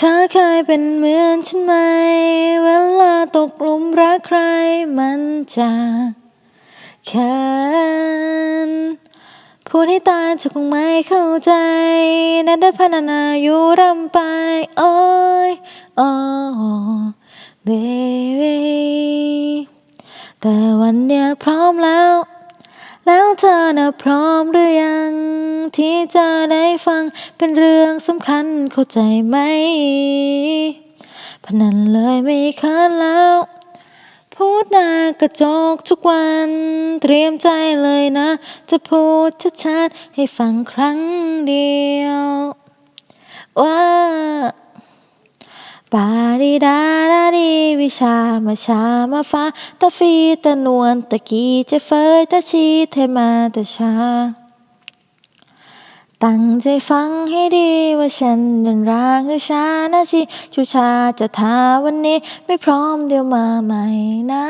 เธอเคยเป็นเหมือนฉันไหม เวลาตกหลุมรักใครมันจะเขินพูดให้ตายเธอคงไม่เข้าใจ นัดได้พันนาอยู่รำไป โอ้ยโอ้เบบีแต่วันเนี้ยพร้อมแล้ว แล้วเธอน่ะพร้อมหรือยัง ที่จะได้ฟังเป็นเรื่องสำคัญเข้าใจไหมพนันเลยไม่เคินแล้ว พูดหน้ากระจกทุกวัน เตรียมใจเลยนะ จะพูดชัดๆให้ฟังครั้งเดียว ว่าปาดีดาดาดีวิชามาชามาฟ้าตะฟีตะนวลตะกี้เจะเฟยตะชีเทมาตะชา ตั้งใจฟังให้ดีว่าฉันเดินร่างหรือชานะชีชูชาจะทาวันนี้ ไม่พร้อมเดี๋ยวมาใหม่นะ